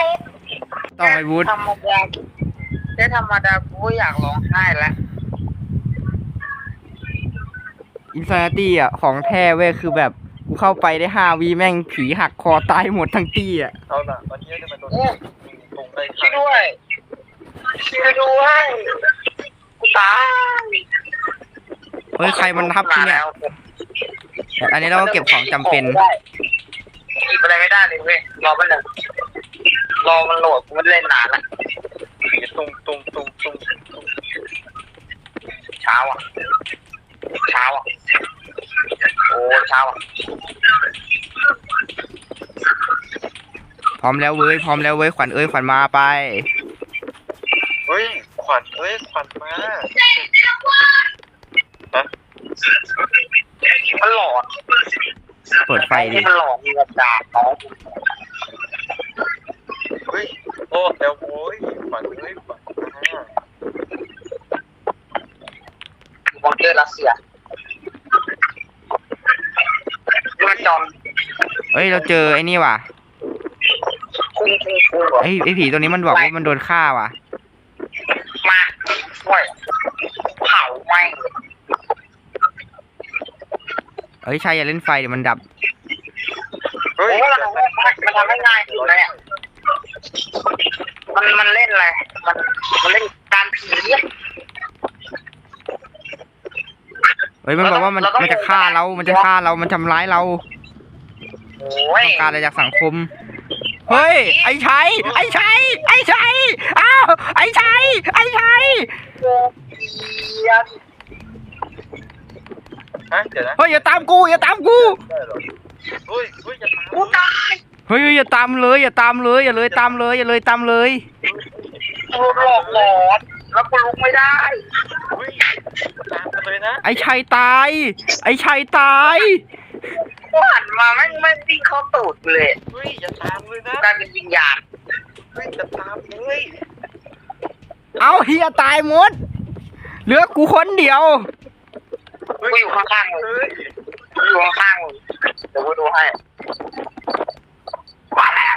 นกต้องไอ้วุฒธรรมดาแค่ธรรมดากูก็อยากร้องไห้แล้วอินซาตี้อะ ของแท้เว้ย คือแบบ กูเข้าไปได้ห้าวีแม่งผีหักคอตายหมดทั้งตี้อะ เอาล่ะตอนนี้จะมาโดนโอ้ตรงไปช่วยด้วยช่วยด้วยกูตายเฮ้ย ใครมันทับที่เนี่ย อันนี้เราก็เก็บของจำเป็น หยิบอะไรไม่ได้เลยเว้ยรอมันหนึ่ง รอมันโหลดกูไม่ได้เล่นนานละตุงตุงตุงตุงตุงเช้าอะเช้าอะโอ้เช้าอะพร้อมแล้วเว้ยพร้อมแล้วเว้ยขวัญเอ้ยขวัญมาไปเฮ้ยขวัญเอ้ยขวัญมามันหลอนเปิดไฟดิมันหลอนมีกระดาษน้องเฮ้ย โอ้แล้วโว้ยขวัญเอ้ยขวัญมามอนเตอร์รัสเซียมันจอนเฮ้ย เราเจอไอ้นี่ว่ะคุ้งคุ้งคุ้งเหรอไอ้ไอ้ผีตัวนี้มันบอกว่ามันโดนฆ่าว่ะ มาช่วยเผาแม่งเลยเฮ้ยชายอย่าเล่นไฟเดี๋ยวมันดับ เฮ้โอ้ยยมันทำให้มันทำให้ง่ายขึ้นเลยอะ มันมันเล่นอะไร มันมันเล่นการผีอะเฮ้ยมันบอกว่ามันเราต้องมันจะฆ่าเรา มันจะฆ่าเรา มันทำร้ายเราโอ้ยต้องการอะไรจากสังคม เฮ้ย ไอ้ชัย ไอ้ชัย ไอ้ชัย อ้าว ไอ้ชัย ไอ้ชัยโอ้ยฮะเดี๋ยวนะ เฮ้ยอย่าตามกู อย่าตามกู ได้เหรอเฮ้ยเฮ้ยอย่าทำกูตาย เฮ้ยอย่าตามเลย อย่าตามเลย อย่าเลยตามเลย อย่าเลยตามเลยกูหลอกหลอนแล้วกูลุกไม่ได้เฮ้ยตามกันเลยนะไอ้ชัยตาย ไอ้ชัยตายกูหันมาแม่งไม่งวิ่งเข้าตูดเลยเฮ้ยอย่าตามเลยนะกลายเป็นวิญญาณเฮ้ยอย่าตามเลยเอาเฮียตายหมดเหลือกูคนเดียวเฮ้ยกูอยู่ข้างๆมึงเฮ้ยกูอยู่ข้างๆมึงเดี๋ยวกูดูให้ มาแล้ว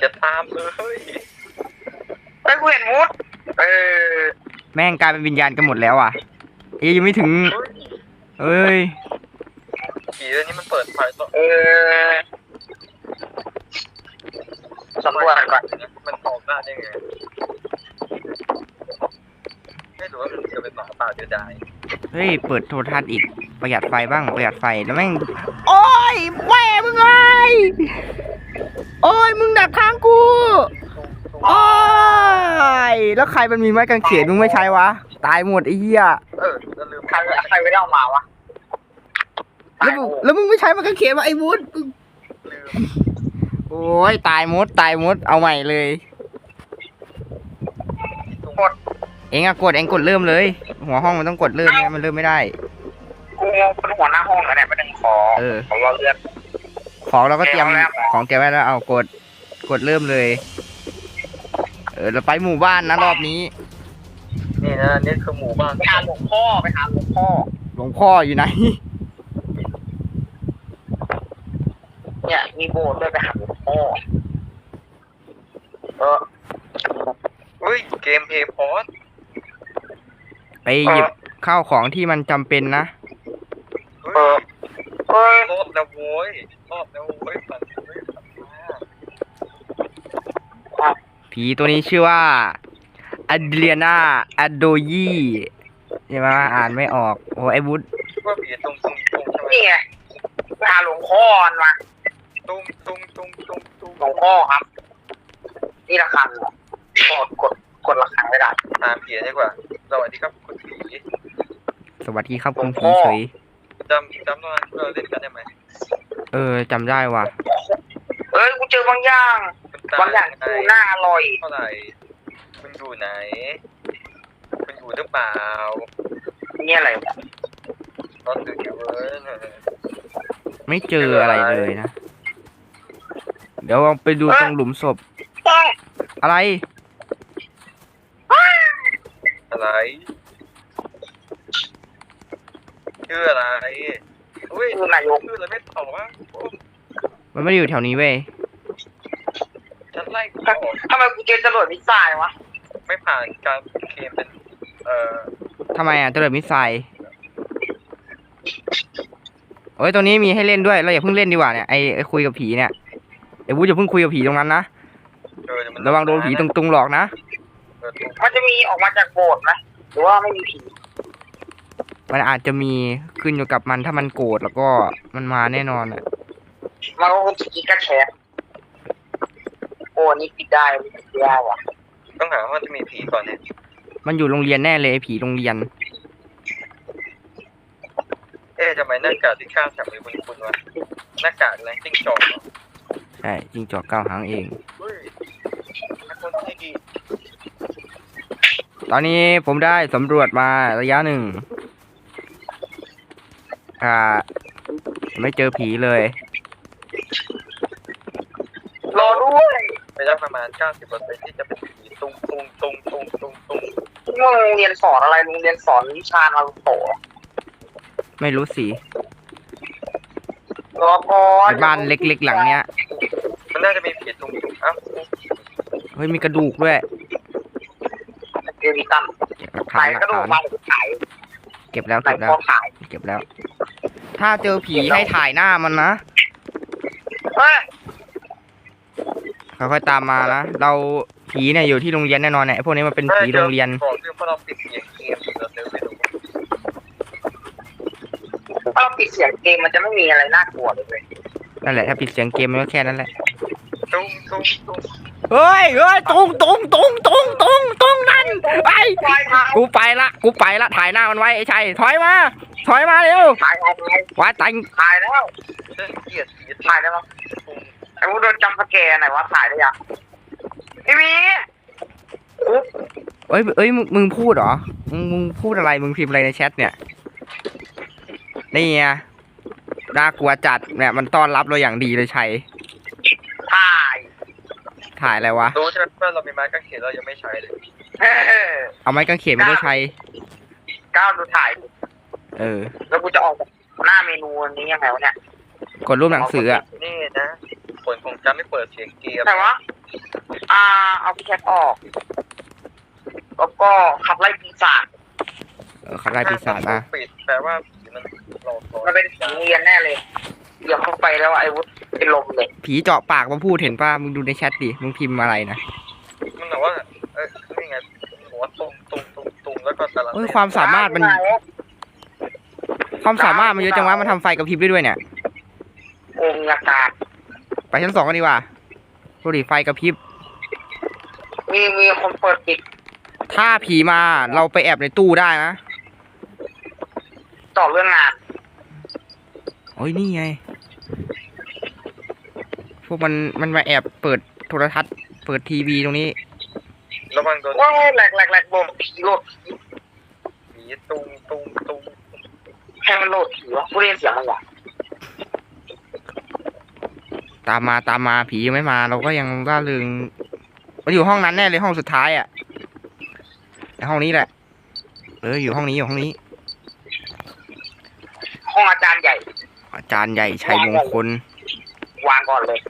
อย่าตามเลยเฮ้ยกูเห็นมุด เออแม่งกลายเป็นวิญญาณกันหมดแล้วอะเอ้ยยังไม่ถึงเฮ้ยเอ้ยผีเรื่องนี้มันเปิดไฟต่อเออสำรวจก่อนมันออกหน้าได้ไงไม่รู้ว่ามันจะเป็นหมาป่าเดียวดาย เฮ้ย เปิดโทรทัศน์อีก ประหยัดไฟบ้าง ประหยัดไฟ แล้วแม่ง โอ้ยแม่มึงไงโอ้ย มึงดักทางกู โอ้ย แล้วใครมันมีไม้กางเขนมึงไม่ใช้วะ ตายหมดไอ้เหี้ย เออแล้วลืมใครใครไม่ได้เอามาวะแล้วมึงแล้วมึงไม่ใช้ไม้กางเขนวะไอ้วุฒลืมโอ้ย ตายหมด ตายหมด เอาใหม่เลย กด เองอะกด เองกดเริ่มเลย หัวห้องมันต้องกดเริ่มไม่งั้นมันเริ่มไม่ได้ กูเป็นหัวหน้าห้องกันเนี่ยเป็นขอเออ ของเราเลือดของเราก็เตรียมแกะแล้ว ของแกไว้แล้วเอากดกดเริ่มเลย เออเราไปหมู่บ้านนะรอบนี้นี่นะนี่คือหมู่บ้านไปหาหลวงพ่อไปหาหลวงพ่อ หลวงพ่ออยู่ไหน เนี่ย มีโบสถ์ด้วยไปหาหลวงพ่อเออเฮ้ยเกมเพย์พอส ไปหยิบข้าวของที่มันจำเป็นนะเฮ้เอยอเฮ้ยรอบแล้วโว้ยรอบแล้วโว้ยฝันเฮ้ยฝันมาผีตัวนี้ชื่อว่าอ d เ i ียนาอโดยีใช่ไหมอ่านไม่ออก โอ้ไอ้วุฒว่าผีตุงตุงตุงใช่ไหมนี่ไงไปหาหลวงพ่อกันมาตุงตุงตุงตุงตุงหลวงพ่อครับ นี่ระฆังเหรอกดกด กดระฆังไม่ได้ตามผีดีกว่าสวัสดีครับคุณผีสวัสดีครับคุณหลวงพ่ผีอเฉยจำจำตอนนั้นเราเล่นกันได้ไหมเออจำได้ว่ะเอ้ยกูเจอบางอย่างคุณตาบางอย่างกูน่าอร่อยเท่าไหร่คุณอยู่ไหนคุณอยู่หรือเปล่านี่อะไรวะตอนดึกอยู่เว้ยไม่เจออะไรเลยนะ เดี๋ยวลองไปดูตรงหลุมศพต้องอะไร อะไร ชื่ออะไรอุ้ยคือนายกชื่ออะไรไม่ตอบว่ามันไม่ได้อยู่แถวนี้เว้ยฉันไล่กูออกทำไมกูเจอจรวดมิสไซล์วะ ไม่ผ่านการเคลมเป็น เอ่อทำไมอะเจริญมิสไซล์โอ้ยตัวนี้มีให้เล่นด้วย เราอย่าเพิ่งเล่นดีกว่าเนี่ยไอไอคุยกับผีเนี่ยไอวูดอย่าเพิ่งคุยกับผีตรงนั้นนะ เออเดี๋ยมันระวังโดนผีตรงๆหลอกนะเออตรง มันจะมีออกมาจากโบสถ์ไหมหรือว่าไม่มีผีมันอาจจะมีขึ้นอยู่กับมันถ้ามันโกรธแล้วก็มันมาแน่นอนอะมันก็คงจะกินกระแชกโอ้นี่ปิดได้ไม่ปิดได้ว่ะต้องหาว่าจะมีผีก่อนเนี่ยมันอยู่โรงเรียนแน่เลยไอ้ผีโรงเรียน เอ๊ะทำไมหน้ากากที่ข้างแถวนี้คุณคุณวะหน้ากากอะไรจิ้งจอกเหรอใช่จิงจอกเก้าหางเอง เฮ้ยคนที่ดี ตอนนี้ผมได้สำรวจมาระยะหนึ่ง อ่า ไม่เจอผีเลย รอด้วยไปได้ประมาณ 90%ที่จะเป็นผีตุงตุงตุงตุงตุงตุงมึงโรงเรียนสอนอะไรโรงเรียนสอนวิชานารูโตะไม่รู้สิรอก่อนไอ้บ้านเล็กๆหลังเนี้ย มันน่าจะมีผีตุงตุงเอ้าเฮ้ยมีกระดูกด้วยเก มิตัมเก็บหลักขาฐานยหลักระกดูกฐานมาหรือขายเก็บแล้วไหนเก็บแล้พว อขายเก็บแล้ว ถ้าเจอผีให้ถ่ายหน้ามันนะเฮ้ยค่อยๆตามมานะเราผีเนี่ยอยู่ที่โรงเรียนแน่นอนเนี่ยไอ้พวกนี้มันเป็นผีโรงเรียนบอกด้วยเพราะเราปิดเสียงเกมเราเดินไปดูถ้าเราปิดเสียงเกมมันจะไม่มีอะไรน่ากลัวเลยเว้ยนั่นแหละถ้าปิดเสียงเกมมันก็แค่นั้นแหละ ตุงตุงตุง เฮ้ยเฮ้ยตรงตรงตรงตรงตรงตรงนั่นไอ้ถ่ายถ่ายกูไปละกูไปละถ่ายหน้ามันไว้ไอ้ชัยถอยมา ถอยมาเร็วถ่ายถ่ายถ่ายว่าตังถ่ายแล้วเรื่องเกลียดผีถ่ายได้ปะตุงไอ้พวกโดนจำสแกนไหนวะถ่ายได้ยังพี่วีเอ้ยเอ้ยมึงมึงพูดเหรอมึงมึงพูดอะไรมึงพิมพ์อะไรในแชทเนี่ยนี่ไงน่ากลัวจัดเนี่ยมันต้อนรับเราอย่างดีเลยชัยถ่าย ถ่ายอะไรวะ รู้ใช่ไหมว่าเรามีไม้กางเขนเรายังไม่ใช้เลยเฮ้ยเอาไม้กางเขนมาด้วยชัยก้าวดูถ่าย เออ แล้วกูจะออกแบบหน้าเมนูอันนี้ยังไงวะเนี่ยกดรูปหนังสืออะนี่นะผลของการไม่เปิดเสียงเกมไหนวะอ่า เอาพี่แคทออก แล้วก็ขับไล่ปีศาจเออขับไล่ปีศาจนะปิดแปลว่าผีมันหลอกหลอนมันเป็นผีเรียนแน่เลยเดี๋ยวเข้าไปแล้วไอ้วุฒ เป็นลมเลยผีเจาะปากมาพูดเห็นป่ะมึงดูในแชทดิมึงพิมพ์อะไรนะมันแบบว่าเออนี่ไงหัวตุงตุงตุงตุงแล้วก็ตะลังเฮ้ยความสามารถมัน ความสามารถมันเยอะจังวะมันทำไฟกระพริบได้ด้วยเนี่ยโอ้มีอากาศไปชั้นสองกันดีกว่าดูดิไฟกระพริบมีมีคนเปิดปิดถ้าผีมาเราไปแอบในตู้ได้นะต่อเรื่องงานโอ้ยนี่ไง พวกมันมันมาแอบเปิดโทรทัศน์ เปิดทีวีตรงนี้ระวังโดนว้ายแหลกแหลกแหลกโหลดผีโหลดผีผีตุงตุงตุงให้มันโหลดผีวะผู้เรียนเสียงมันวะตามมาตามมาผียังไม่มา เราก็ยังร่าเริงมันอยู่ห้องนั้นแน่เลยห้องสุดท้ายอะในห้องนี้แหละ เอออยู่ห้องนี้อยู่ห้องนี้ ห้องอาจารย์ใหญ่ อาจารย์ใหญ่ชัยมงคลวางก่อนเลย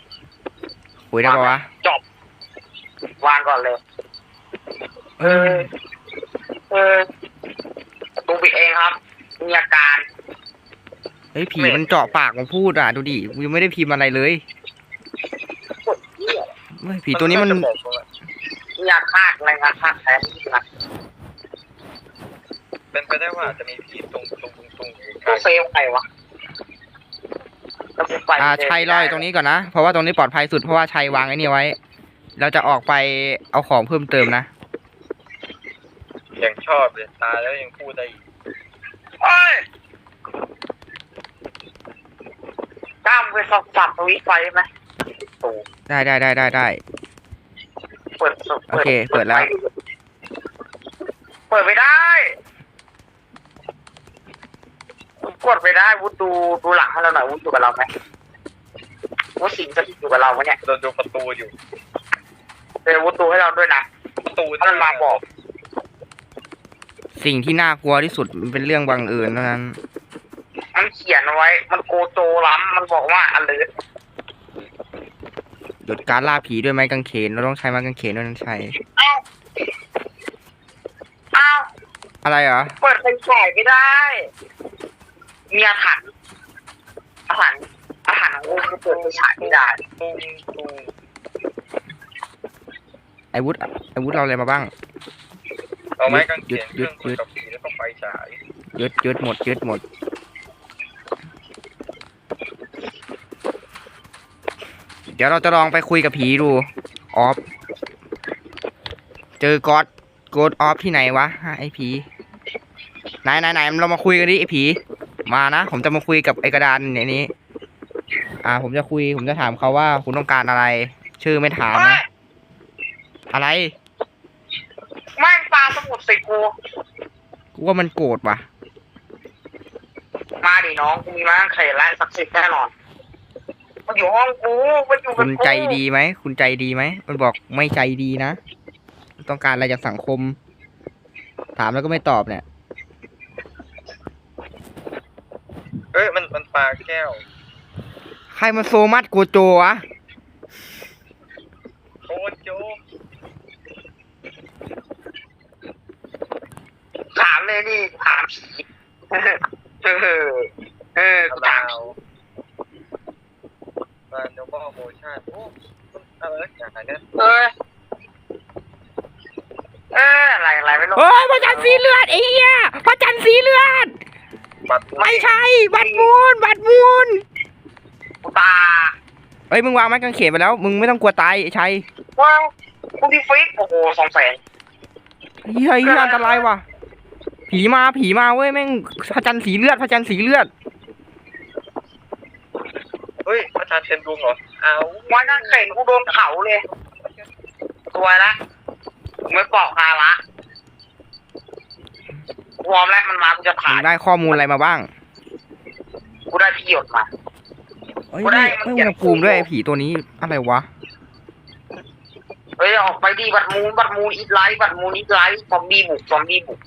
คุยได้ปะวะ จบ วางก่อนเลย เออ เออประตูปิดเองครับ มีอาการ เฮ้ยผีมันเจาะปากมาพูดอะดูดิกูยังไม่ได้พิมพ์อะไรเลยปวดเหี้ยเฮ้ยผีตัวนี้มันจะบอกว่ามีอาฆาตอะไรนะฆาตแทนที่นะเป็นไปได้ว่าอาจจะมีผีตุงตุงตุงตุงอยู่ใกตู้ล้เซฟใครวะ แล้วกูไปอ่าชัยรออยู่ตรงนี้ก่อนนะ เพราะว่าตรงนี้ปลอดภัยสุดเพราะว่าชัยวางไอ้นี่ไว้ เราจะออกไปเอาของเพิ่มเติมนะ ยังชอบเลยตายแล้วยังพูดได้อีกเอ้ยกล้ามไปสับสับสวิตช์ไฟไหมตูได้ได้ได้ได้ได้ เปิดโอเคเปิดแล้ว เปิดไม่ได้ กดไปได้วุฒดูดูหลังให้เราหน่อยวุฒอยู่กับเราไหมวุฒสิงจะอยู่กับเราไหมเนี่ยโดนดูประตูอยู่เดี๋ยววุฒดูให้เราด้วยนะประตูถ้ามันมาบอกสิ่งที่น่ากลัวที่สุดมันเป็นเรื่องบังเอิญเท่านั้น มันเขียนเอาไว้ มันโกโจล้ำมันบอกว่าอะไรหยุดการล่าผีด้วยไม้กางเขนเราต้องใช้ไม้กางเขนด้วยนั่นใช้เอ้าเอ้าอะไรเหรอ เปิดไฟฉายไม่ได้ มีอาถรรพ์อาถรรพ์อาถรรพ์ของกูคือเปิดไฟฉายไม่ได้ตุ้งตุ้งไอวุฒไอวุฒเราอะไรมาบ้าง เอาไม้กางเขหยุนดเคหยุรื่ดองคุยกับผีแล้วก็ไฟฉายยึดยึดหมดยึดหมด เดี๋ยวเราจะลองไปคุยกับผีดูออฟเจอกอดกดออฟที่ไหนวะไอผีไหนไหนไหนเรามาคุยกันดิไอผี มานะ ผมจะมาคุยกับไอกระดานในนี้ อ่า ผมจะคุย ผมจะถามเขาว่าคุณต้องการอะไร ชื่อไม่ถามไม่นะอะไรไม่ปลาสมุดใส่กูกูว่ามันโกรธว่ะ มาดิน้องกูมีมาเขยและศักดิ์สิทธิ์แน่นอนมันอยู่ห้องกูมันอยู่กัคุบณกูใจดีไหม คุณใจดีไหม มันบอกไม่ใจดีนะ ต้องการอะไรจากสังคม ถามแล้วก็ไม่ตอบเนี่ย เอ้ยมันมันปลาแก้วใครมาโซมัดโกโจวะโอ้โจถามเลยนี่ถามผีเออเออกูลาถามวมาโนบอลโมชั่นโอ้อะไรอย่างเนี้ยเออเอออะไรอะไรไม่รู้เฮ้ยพระจันทร์สีเลือดไอ้เหี้ยพระจันทร์สีเลือด บัตรไม่ใช่ บัตรมูลบัตรมูลกูตาเฮ้ยมึงวางไม้กางเขนไปแล้ว มึงไม่ต้องกลัวตายไอ้ชัยว้าวกูที่ฟิกโอ้โหสองแสนเฮ้ยเฮ้ยอันตรายว่ะ ผีมาผีมาเว้ยแม่งพระจันทร์สีเลือดพระจันทร์สีเลือดเฮ้ยอาจารย์เต็มดวงเหรอเอาวันนั้นเข่งกูโดนเผาเลยตัวยละไม่ปอกคาละ พร้อมแล้วมันมากูจะมึถ่างยได้ข้อมูลอะไรมาบ้างกูได้พี่หยดมาเฮ้ยกูได้ไม่มันไม่เขีอุยนณหภูมิด้วยไอ้ผีตัวนี้อะไรวะ เฮ้ยออกไปดีบัตรมูลบัตรมูลอีทไลท์บัตรมูลอีทไลท์ซอมบี้บุกซอมบี้บุก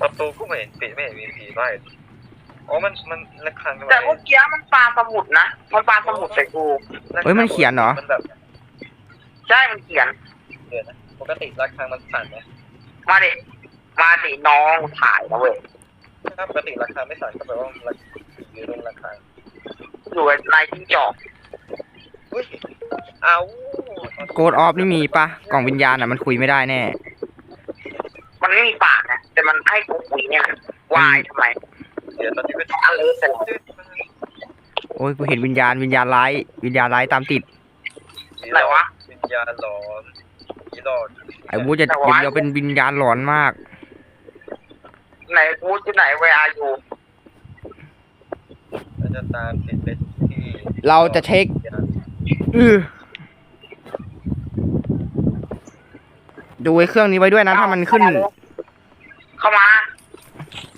ประตูก็ไม่เห็นปิดไม่เห็นมีผีไล่อ๋อมันมันระฆังทำไมแต่เมื่อกี้มันปลาสมุดนะมันปลาสมุดใส่กูเฮ้ยมันเขียนเหรอ มันแบบใช่มันเขียนเดี๋ยวนะปกติระฆังมันสั่นไหมมาดิ มาดิน้องถ่ายนะเว้ยถ้าปกติระฆังไม่สั่นก็แปลว่ามันอยู่ตรงระฆังอยู่ในจิ้งจอกอุ้ยเอาโกดออฟนี่มีปะกล่องวิญญาณอะมันคุยไม่ได้แน่ มันไม่มีปากนะแต่มันให้กูคุยเนี่ยนะวายทำไมเดี๋ยวตอนนี้ก็อันเลิศแต่ละโอ้ยกูเห็นวิญญาณวิญญาณร้ายวิญญาณร้ายตามติดไหนวะวิญญาณหลอนผีหลอนไอ้วูจะแต่ว่าเดี๋ยวเป็นวิญญาณหลอนมาก ไหนกูที่ไหนเวลาอยู่มันจะตามติดไปที่เราจะเช็คเออดูไอ้เครื่องนี้ไว้ด้วยนะ ถ้ามันขึ้น เข้ามา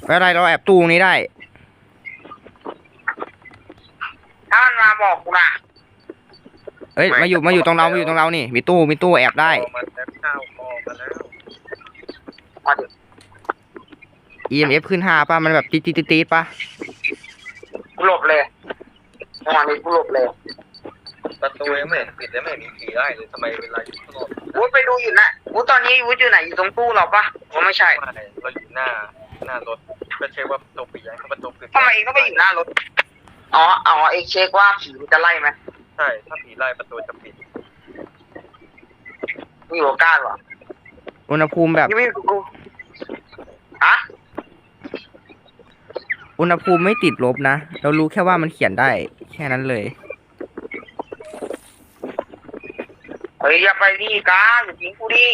ไม่เป็นไรเราแอบตู้ตรงนี้ได้ ถ้ามันมาบอกกูนะเอ้ยมาอยู่มาอยู่ตรงเรามาอยู่ตรงเรานี่ มีตู้มีตู้แอบได้ มันแล้วข้าวพอมาแล้ว มาดิ EMF ขึ้นห้าป่ะ มันแบบตีดตีดตีดตีดป่ะ กูหลบเลยวันนี้กูหลบเลยประตูยังไม่เห็นปิดแล้วไม่เห็นมีผีได้เลยทำไมเวลาอยู่ข้างนอกกูไปดูอยู่นะกูตอนนี้กูอยู่ไหนอยู่ตรงตู้เราปะผมไม่ใช่ไม่เราอยู่หน้า หน้ารถก็เช็คว่าประตูปิดยังถ้าประตูปิดทำไมเองก็ไปอยู่หน้ารถอ๋ออ๋อเองเช็คว่าผีมันจะไล่ไหมใช่ถ้าผีไล่ประตูจะปิดกูอยู่กับก้านเหรออุณหภูมิแบบยังไม่อยู่กับกูฮะ อุณหภูมิไม่ติดลบนะ เรารู้แค่ว่ามันเขียนได้ แค่นั้นเลย เฮ้ยอย่าไปดิก้านอย่าทิ้งกูดิ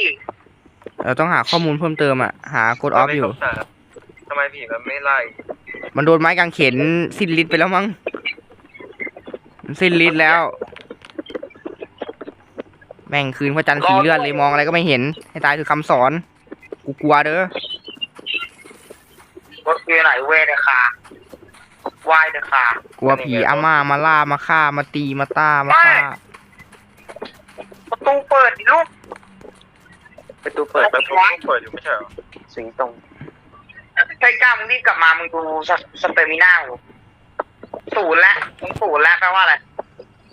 เราต้องหาข้อมูลเพิ่มเติมอะ หาโกดออฟอยู่ ทำไมผีมันไม่ไล่มันโดนไม้กางเขนสิ้นฤทธิ์ไปแล้วมั้งมันสิ้นฤทธิ์แล้ว แม่งคืนพระจันทร์สีเลือดเลยมองอะไรก็ไม่เห็น ให้ตายคือคำสอน กูกลัวเด้อ รถคือไหนเวเดคาวายเดคากลัวผีอาม่ามาล่ามาฆ่ามาตีมาต้ามาฆ่าประตูเปิดดิลูกประตูเปิดประตูเปิดอยู่ไม่ใช่เหรอสิงตรงใกล้กล้ามึงรีบกลับมามึงดูสสเตมิน่ากูศูนย์แล้วมึงศูนย์แล้วแปลว่าอะไร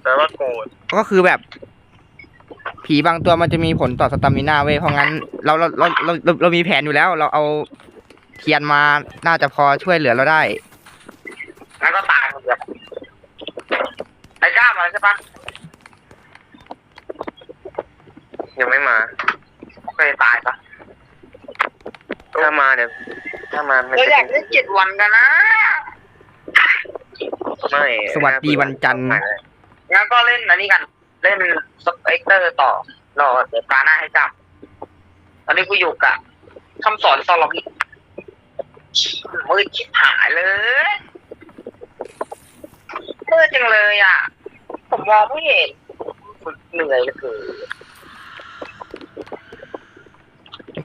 แปลว่าโกรธก็คือแบบ ผีบางตัวมันจะมีผลต่อสตามิน่าเว้ยเพราะงั้นเราเราเราเราเราเรามีแผนอยู่แล้ว เราเอา เทียนมาน่าจะพอช่วยเหลือเราได้ งั้นก็ตายหมดเลยไอ้กล้ามาแล้วใช่ปะยังไม่มาเคยตายปะถ้ามาเดี๋ยวถ้ามามันเราจะอยากเล่นเจ็ดวันกันนะ ไม่สวัสดีวันจันทร์ งั้นก็เล่นอันนี้กัน เล่นสเปกเตอร์ต่อรอเดี๋ยวตาหน้าให้จับตอนนี้กูอยู่กับคำสอนซอลบิมื ดชิบหายเลยมืดจังเลยอะ ผมมองไม่เห็นฝึกเหนื่อยเหลือเกิน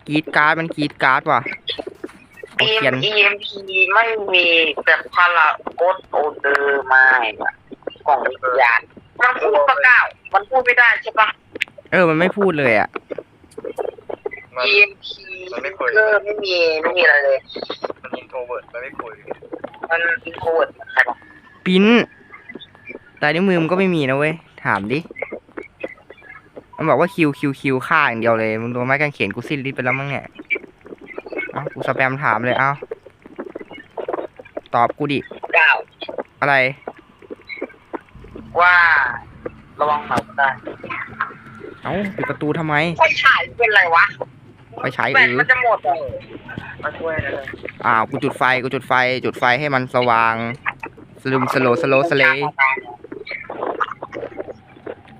กรีดการ์ดมันกรีดการ์ดว่ะเอาเอ็เทียนมเอ็มพีไม่มีแต่พาราโกดโอเดอร์มาอะกล่องวิญญาณมันพูดปะก้าวมันพูดไม่ได้ใช่ปะ เออมันไม่พูดเลยอะ มัน EMP มันไม่คุยเกอร์ไม่มีไม่มีอะไรเลยมัน อินโทรเวิร์ดมันไม่คุย มันอินโทรเวิร์ดใครบอกปิ้นลายนิ้วมือมันก็ไม่มีนะเว้ย ถามดิ มันบอกว่าคิวคิวคิวฆ่าอย่างเดียวเลย มึงโดนไม้กางเขนกูสิ้นฤทธิ์ไปแล้วมั้งเนี่ย เอ้า กูสแปมถามเลย เอ้า ตอบกูดิ เก้าอะไร ว่า ระวังเหมาได้ เอ้าปิดประตูทำไมไฟฉายเป็นไรวะ ไฟฉายแบเอตอมันจะหมดอะมาช่วยนะเลยอ้าวกูจุดไฟกูจุดไฟ จุดไฟให้มันสว่างสลุมสโลสโลสเล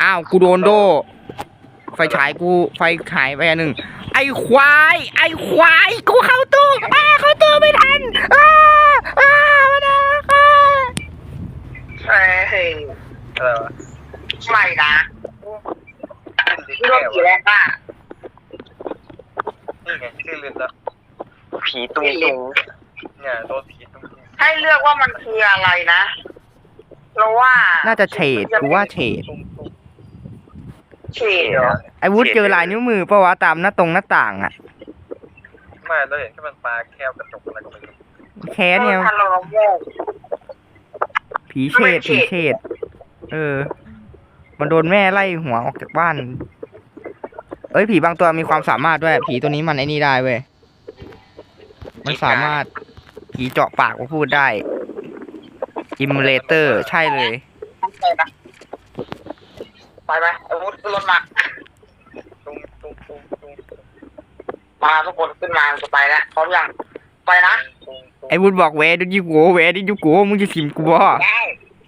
อ้าวกูโดนโด ไฟฉายกูไฟหายไปอันหนึ่งไอ้ควาย ไอ้ควาย กูเข้าตู้อ้าเข้าตู้ไม่ทันอ้าอ้ามาดาอ้าเฮ้ยอะไรวะไม่นะขึ้นดิที่โดนแก้วผีแรกอะ นี่ไงชื่อลืมแล้วผีตุ้งตุ้งเนี่ยโดนผีตุ้งให้เลือกว่ามันคืออะไรนะเราว่าน่าจะเฉดกูว่าเฉดตุ้งตุ้งเฉดเหรอไอ้วุฒเจอลายนิ้วมือปะวะตามหน้าตรงหน้าต่างอะไม่เราเห็นแค่มันปลาแก้วกระจกอะไรก็ไม่รู้แค้นเนี่ยทันเราลองโม่ผีเฉดผีเฉดเออ มันโดนแม่ไล่หัวออกจากบ้าน เอ้ยผีบางตัวมีความสามารถด้วย ผีตัวนี้มันไอ้นี่ได้เว้ย มันสามารถผีเจาะปากก็พูดได้ อิมเลเตอร์ใช่เลย ไปนะไปไหมอาวุธขึ้นรถมาตุ้งตุ้งตุ้งตุ้งตุ้งมาทุกคนขึ้นมาจะไปแล้วพร้อมยังไปนะตุ้งตุ้งไอ้วุฒบอกเวดิยูโกเวดิยูโกมึงจะสิมกูบ่ได้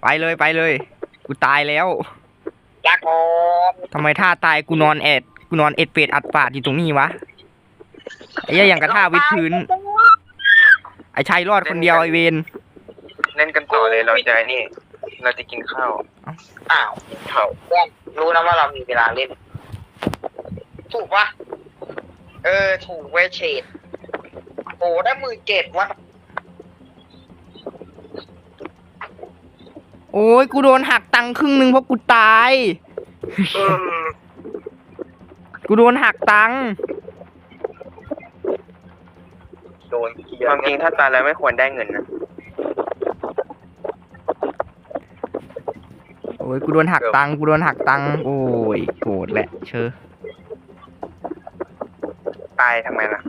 ไปเลยไปเลย กูตายแล้วยาโกมทำไมท่าตายกูนอนแอด กูนอนเอ็ดเป็ดอัดปาดอยู่ตรงนี้วะไอ้เหี้ยอย่างกระท่าวิดพื้น ไอ้ชายรอดคนเดียวไอเวนเล่นกันต่อเลยเราจะนี่ เราจะกินข้าวอ้าวกินข้าวเพื่อนรู้นะว่าเรามีเวลาเล่น ถูกปะเออ ถูกเวยเฉดโอ้ได้มือเจ็ดวะโอ้ยกูโดนหักตังค์ครึ่งหนึ่งเพราะกูตาย เออ กูโดนหักตังค์โดนเกียความจริงถ้าตายแล้วไม่ควรได้เงินนะโอ้ยกูโดนหักตังค์กูโดนหักตังค์โอ้ยโกรธแหละเชอตายทำไมล่ะ